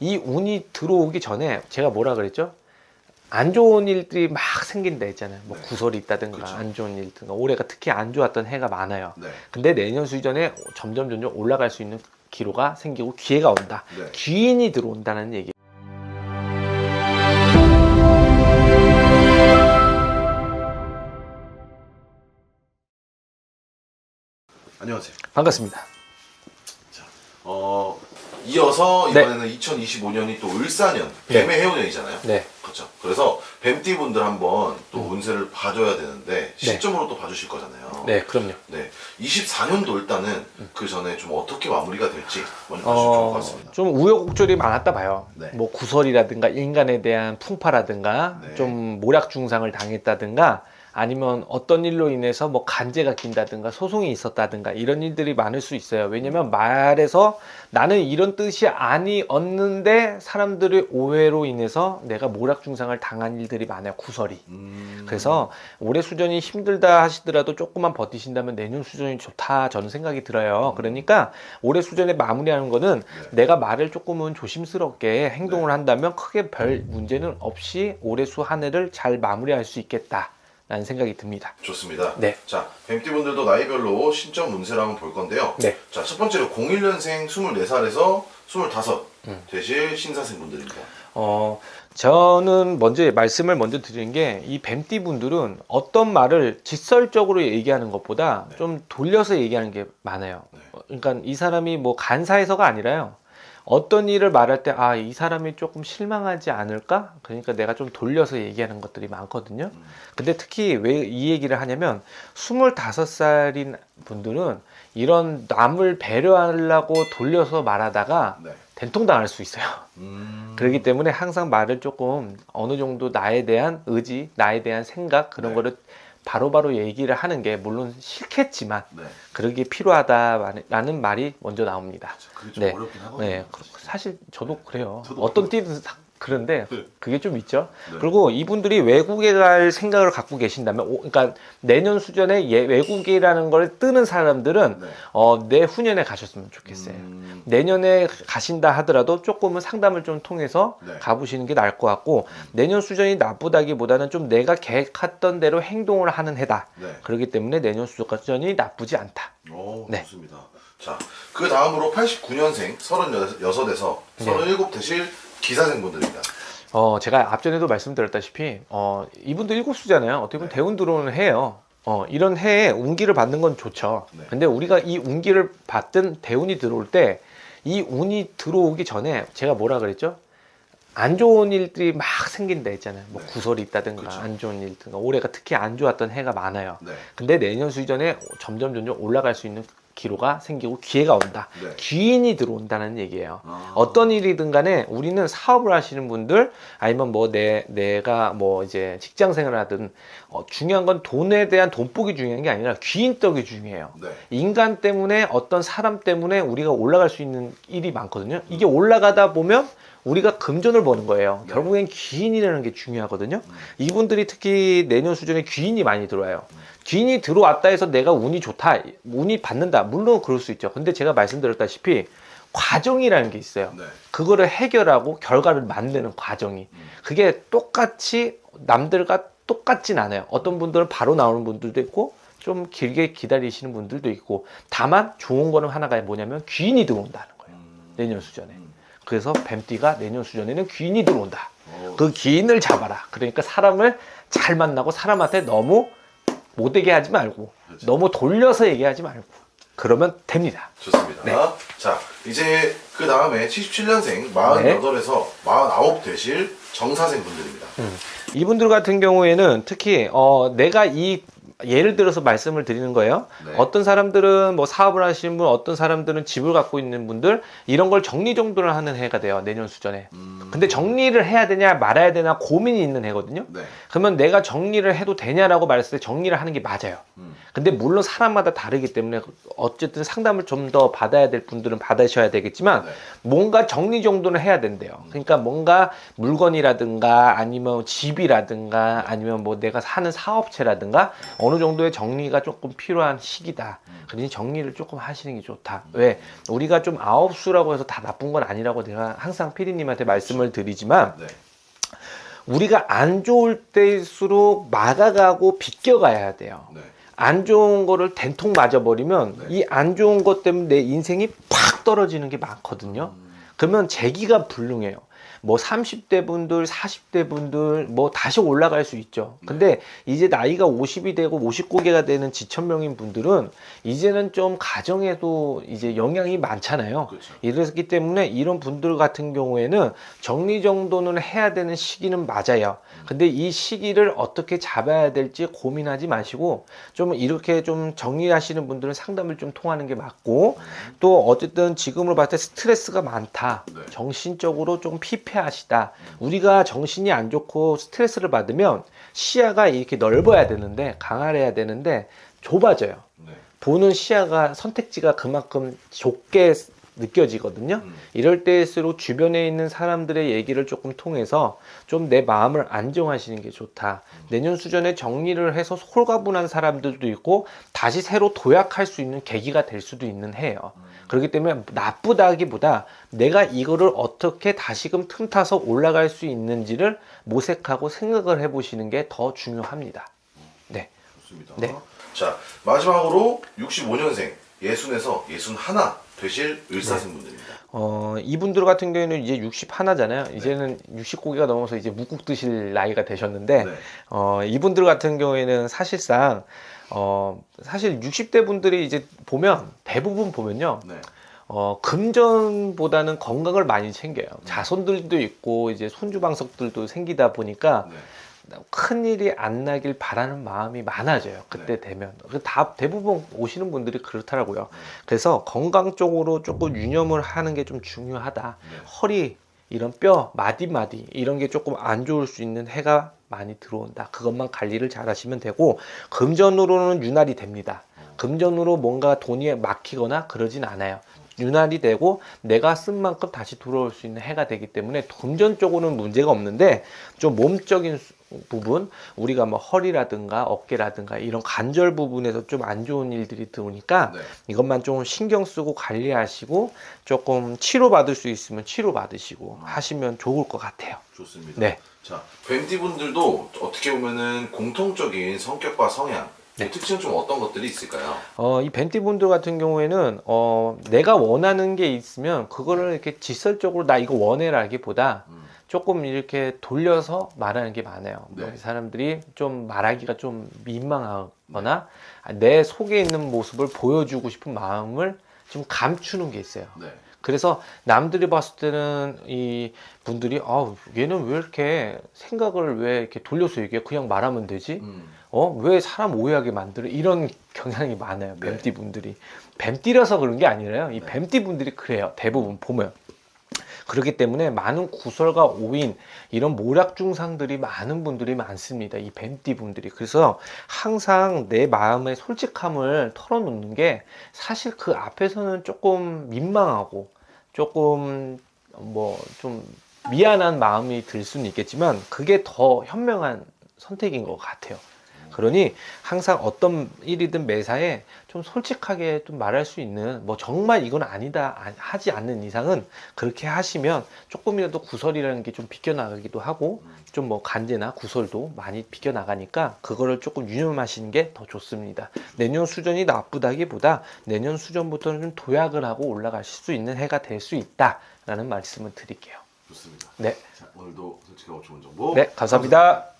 이 운이 들어오기 전에 제가 뭐라 그랬죠? 안 좋은 일들이 막 생긴다 했잖아요. 뭐 네. 구설이 있다든가 그쵸. 안 좋은 일든가 올해가 특히 안 좋았던 해가 많아요. 네. 근데 내년 수전에 점점 점점 올라갈 수 있는 기로가 생기고 기회가 온다. 네. 귀인이 들어온다는 얘기. 안녕하세요. 반갑습니다. 어, 이어서 네. 이번에는 2025년이 또 을사년, 뱀의 해운년이잖아요. 네. 그렇죠. 그래서 뱀띠 분들 한번 또 운세를 봐줘야 되는데 시점으로 또 봐주실 거잖아요. 음. 네, 그럼요. 네. 24년도 일단은 그 전에 좀 어떻게 마무리가 될지 먼저 봐주시면 좋을 것 어, 같습니다. 좀 우여곡절이 많았다 봐요. 네. 뭐 구설이라든가 인간에 대한 풍파라든가 네. 좀 모략 중상을 당했다든가 아니면 어떤 일로 인해서 뭐 간제가 낀다든가 소송이 있었다든가 이런 일들이 많을 수 있어요. 왜냐면 말에서 나는 이런 뜻이 아니었는데 사람들의 오해로 인해서 내가 모략 중상을 당한 일들이 많아요. 구설이. 음, 그래서 올해 수전이 힘들다 하시더라도 조금만 버티신다면 내년 수전이 좋다 저는 생각이 들어요. 그러니까 올해 수전에 마무리하는 거는 네. 내가 말을 조금은 조심스럽게 행동을 네. 한다면 크게 별 문제는 없이 올해 수 한 해를 잘 마무리할 수 있겠다 라는 생각이 듭니다. 좋습니다. 네. 자, 뱀띠 분들도 나이별로 신점 운세를 한번 볼 건데요. 네. 자, 첫 번째로 01년생 24살에서 25 음. 되실 신사생 분들입니다. 어, 저는 먼저 말씀을 먼저 드리는 게 이 뱀띠 분들은 어떤 말을 직설적으로 얘기하는 것보다 네. 좀 돌려서 얘기하는 게 많아요. 네. 어, 그러니까 이 사람이 뭐 간사해서가 아니라요. 어떤 일을 말할 때, 아, 이 사람이 조금 실망하지 않을까? 그러니까 내가 좀 돌려서 얘기하는 것들이 많거든요. 음. 근데 특히 왜 이 얘기를 하냐면, 25살인 분들은 이런 남을 배려하려고 돌려서 말하다가 네. 된통당할 수 있어요. 음. 그렇기 때문에 항상 말을 조금 어느 정도 나에 대한 의지, 나에 대한 생각 그런 네. 거를 바로바로 얘기를 하는 게 물론 싫겠지만 네. 그러기 필요하다라는 말이 먼저 나옵니다. 그게 좀 네. 어렵긴 하거든요. 네, 그- 사실 저도 그래요. 저도 어떤. 띠든 다 그런데 네. 그게 좀 있죠. 네. 그리고 이분들이 외국에 갈 생각을 갖고 계신다면, 오- 그러니까 내년 수전에 예- 외국이라는 걸 뜨는 사람들은 네. 어, 내후년에 가셨으면 좋겠어요. 음. 내년에 가신다 하더라도 조금은 상담을 좀 통해서 네. 가보시는 게 나을 것 같고 내년 수전이 나쁘다기보다는 좀 내가 계획했던 대로 행동을 하는 해다. 네. 그렇기 때문에 내년 수전이 나쁘지 않다. 오, 네. 좋습니다. 자, 그 다음으로 89년생 36에서 네. 37 되실 기사생 분들입니다. 어, 제가 앞전에도 말씀드렸다시피 어, 이분도 일곱 수잖아요. 어떻게 보면 네. 대운 들어오는 해예요. 어, 이런 해에 운기를 받는 건 좋죠. 네. 근데 우리가 이 운기를 받든 대운이 들어올 때 이 운이 들어오기 전에 제가 뭐라 그랬죠? 안 좋은 일들이 막 생긴다 했잖아요. 뭐 네. 구설이 있다든가 그쵸. 안 좋은 일든가 올해가 특히 안 좋았던 해가 많아요. 네. 근데 내년 수전에 점점 점점 올라갈 수 있는 기로가 생기고 기회가 온다. 네. 귀인이 들어온다는 얘기예요. 아. 어떤 일이든 간에 우리는 사업을 하시는 분들 아니면 뭐 내 내가 뭐 이제 직장 생활을 하든 어, 중요한 건 돈에 대한 돈복이 중요한 게 아니라 귀인떡이 중요해요. 네. 인간 때문에 어떤 사람 때문에 우리가 올라갈 수 있는 일이 많거든요. 이게 올라가다 보면 우리가 금전을 버는 거예요. 네. 결국엔 귀인이라는 게 중요하거든요. 음. 이분들이 특히 내년 수준에 귀인이 많이 들어와요. 귀인이 들어왔다 해서 내가 운이 좋다, 운이 받는다. 물론 그럴 수 있죠. 근데 제가 말씀드렸다시피 과정이라는 게 있어요. 네. 그거를 해결하고 결과를 만드는 과정이. 음. 그게 똑같이 남들과 똑같진 않아요. 어떤 분들은 바로 나오는 분들도 있고 좀 길게 기다리시는 분들도 있고 다만 좋은 거는 하나가 뭐냐면 귀인이 들어온다는 거예요. 음. 내년 수전에. 음. 그래서 뱀띠가 내년 수전에는 귀인이 들어온다. 오. 그 귀인을 잡아라. 그러니까 사람을 잘 만나고 사람한테 너무 못되게 하지 말고 그렇죠. 너무 돌려서 얘기하지 말고 그러면 됩니다. 좋습니다. 네. 자, 이제 그 다음에 77년생 48에서 49 되실 정사생 분들입니다. 이분들 같은 경우에는 특히 어, 내가 이 예를 들어서 말씀을 드리는 거예요. 네. 어떤 사람들은 뭐 사업을 하시는 분, 어떤 사람들은 집을 갖고 있는 분들 이런 걸 정리정돈을 하는 해가 돼요. 내년 수전에. 음. 근데 정리를 해야 되냐 말아야 되나 고민이 있는 해거든요. 네. 그러면 내가 정리를 해도 되냐라고 말했을 때 정리를 하는 게 맞아요. 음. 근데 물론 사람마다 다르기 때문에 어쨌든 상담을 좀 더 받아야 될 분들은 받으셔야 되겠지만 네. 뭔가 정리 정도는 해야 된대요. 그러니까 뭔가 물건이라든가 아니면 집이라든가 아니면 뭐 내가 사는 사업체라든가 어느 정도의 정리가 조금 필요한 시기다. 그러니 정리를 조금 하시는 게 좋다. 왜? 우리가 좀 아홉 수라고 해서 다 나쁜 건 아니라고 내가 항상 피디님한테 말씀을 드리지만 네. 우리가 안 좋을 때일수록 막아가고 비껴가야 돼요. 네. 안 좋은 거를 된통 맞아버리면 네. 이안 좋은 것 때문에 내 인생이 팍 떨어지는 게 많거든요. 음. 그러면 재기가 불능해요. 뭐 30대 분들, 40대 분들 뭐 다시 올라갈 수 있죠. 네. 근데 이제 나이가 50이 되고 59개가 되는 지천명인 분들은 이제는 좀 가정에도 이제 영향이 많잖아요. 그렇죠. 이렇기 때문에 이런 분들 같은 경우에는 정리 정도는 해야 되는 시기는 맞아요. 근데 이 시기를 어떻게 잡아야 될지 고민하지 마시고 좀 이렇게 좀 정리하시는 분들은 상담을 좀 통하는 게 맞고 또 어쨌든 지금으로 봤을 때 스트레스가 많다. 네. 정신적으로 좀 피폐 하시다. 우리가 정신이 안 좋고 스트레스를 받으면 시야가 이렇게 넓어야 되는데 강화해야 되는데 좁아져요. 네. 보는 시야가 선택지가 그만큼 좁게 느껴지거든요. 음. 이럴 때일수록 주변에 있는 사람들의 얘기를 조금 통해서 좀 내 마음을 안정하시는 게 좋다. 내년 수전에 정리를 해서 홀가분한 사람들도 있고 다시 새로 도약할 수 있는 계기가 될 수도 있는 해요. 그렇기 때문에 나쁘다기보다 내가 이거를 어떻게 다시금 틈타서 올라갈 수 있는지를 모색하고 생각을 해보시는 게 더 중요합니다. 네. 좋습니다. 네. 자 마지막으로 65년생 예순에서 예순 하나 되실 을사생분들입니다. 어, 이분들 같은 경우에는 이제 60 하나잖아요. 이제는 60고기가 넘어서 이제 묵국 드실 나이가 되셨는데, 네. 어, 이분들 같은 경우에는 사실상, 어, 사실 60대 분들이 이제 보면, 대부분 보면요, 네. 어, 금전보다는 건강을 많이 챙겨요. 자손들도 있고, 이제 손주방석들도 생기다 보니까, 네. 큰 일이 안 나길 바라는 마음이 많아져요. 그때 되면. 그 다, 대부분 오시는 분들이 그렇더라고요. 그래서 건강 쪽으로 조금 유념을 하는 게 좀 중요하다. 네. 허리, 이런 뼈, 마디 마디, 이런 게 조금 안 좋을 수 있는 해가 많이 들어온다. 그것만 관리를 잘 하시면 되고, 금전으로는 윤활이 됩니다. 금전으로 뭔가 돈이 막히거나 그러진 않아요. 윤활이 되고 내가 쓴 만큼 다시 돌아올 수 있는 해가 되기 때문에 금전 쪽으로는 문제가 없는데 좀 몸적인 수- 부분 우리가 뭐 허리라든가 어깨라든가 이런 관절 부분에서 좀 안 좋은 일들이 들어오니까 네. 이것만 좀 신경 쓰고 관리하시고 조금 치료 받을 수 있으면 치료 받으시고 하시면 좋을 것 같아요. 좋습니다. 네. 자 뱀띠분들도 어떻게 보면은 공통적인 성격과 성향 그 네. 특징은 좀 어떤 것들이 있을까요? 어, 이 벤티 분들 같은 경우에는 어, 내가 원하는 게 있으면 그거를 이렇게 직설적으로 나 이거 원해라기보다 음. 조금 이렇게 돌려서 말하는 게 많아요. 네. 뭐 사람들이 좀 말하기가 좀 민망하거나 내 속에 있는 모습을 보여주고 싶은 마음을 좀 감추는 게 있어요. 네. 그래서 남들이 봤을 때는 이 분들이 아 얘는 왜 이렇게 생각을 왜 이렇게 돌려서 얘기해 그냥 말하면 되지 음. 어왜 사람 오해하게 만들어 이런 경향이 많아요 네. 뱀띠 분들이 뱀띠라서 그런 게 아니라요 이 네. 뱀띠 분들이 그래요 대부분 보면 그렇기 때문에 많은 구설과 오인 이런 모략 중상들이 많은 분들이 많습니다 이 뱀띠 분들이 그래서 항상 내 마음의 솔직함을 털어놓는 게 사실 그 앞에서는 조금 민망하고 조금 뭐좀 미안한 마음이 들 수는 있겠지만 그게 더 현명한 선택인 것 같아요. 그러니 항상 어떤 일이든 매사에 좀 솔직하게 좀 말할 수 있는 뭐 정말 이건 아니다 아- 하지 않는 이상은 그렇게 하시면 조금이라도 구설이라는 게 좀 비껴나가기도 하고 좀 뭐 간제나 구설도 많이 비껴나가니까 그거를 조금 유념하시는 게 더 좋습니다. 내년 수전이 나쁘다기보다 내년 수전부터는 좀 도약을 하고 올라가실 수 있는 해가 될 수 있다라는 말씀을 드릴게요. 좋습니다. 네, 자, 오늘도 솔직하고 좋은 정보 네 감사합니다.